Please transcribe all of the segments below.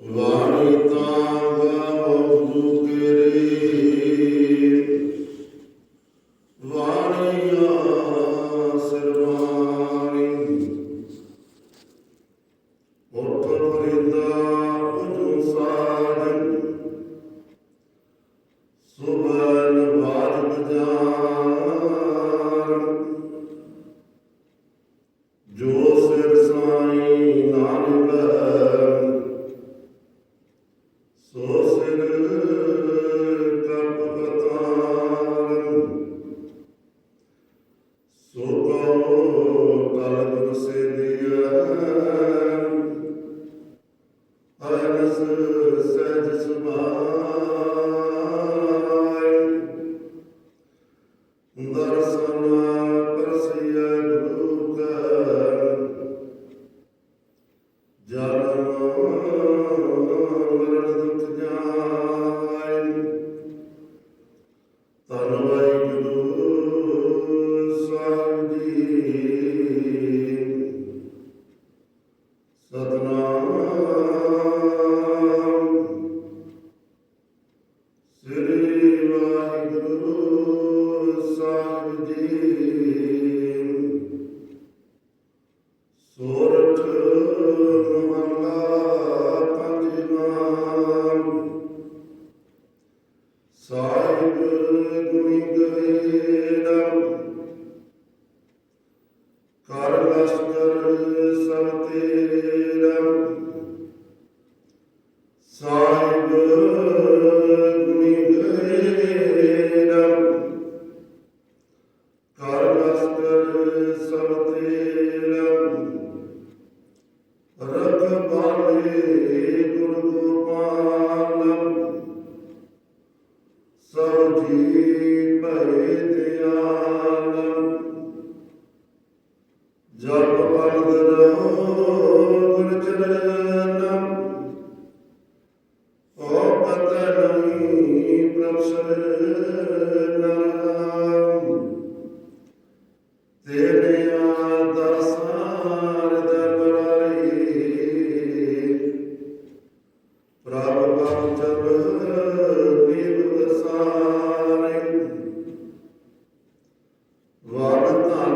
ਵਾਣੀ ਤਾਂ ਗਾਵੂ ਕੇਰੇ ਸੋ ਸਿਰ ਕਪ ਕਤਾਰ ਸੇ ਦਿਆ ਸੂਰਜ ਮਹਲਾ ਪੰਜਵਾਂ ਸਾਹਿਬ ਗੁਣੀ ਗਵੇੜਾ ਕਰ ਲਸ਼ਕਰ ਜਪ ਵਰਦ ਰਹੋ ਗੁਰ ਚਰਨ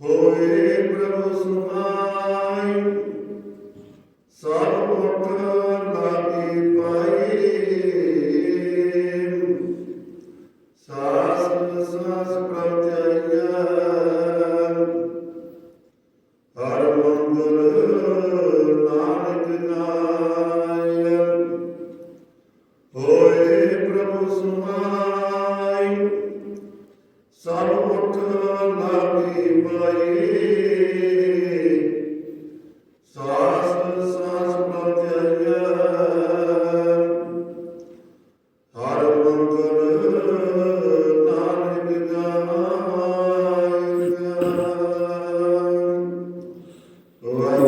ਹੋਏ ਪ੍ਰਭੂ ਸੁਹਾਈ ਸਭ ਮੁਖ ਲਾਗੀ ਪਾਈ ਸਾਸ ਸਾਸ ਪ੍ਰਤਿਆਇਆ ਹਰ ਮੰਗਲ ਨਾਨਕ ਨਾਇ ਹੋਏ ਪ੍ਰਭੂ ਸੁਹਾਈ ਸਭ ਮੁਖ ਲਾਗੀ ਸਾਸ ਸਾਸ ਪ੍ਰਤਿਆਇਆ ਹਰ ਮੰਗਲ ਨਾਨਕ ਗਾਇ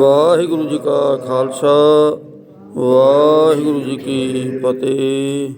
ਵਾਹਿਗੁਰੂ ਜੀ ਕਾ ਖਾਲਸਾ, ਵਾਹਿਗੁਰੂ ਜੀ ਕੀ ਫਤਿਹ।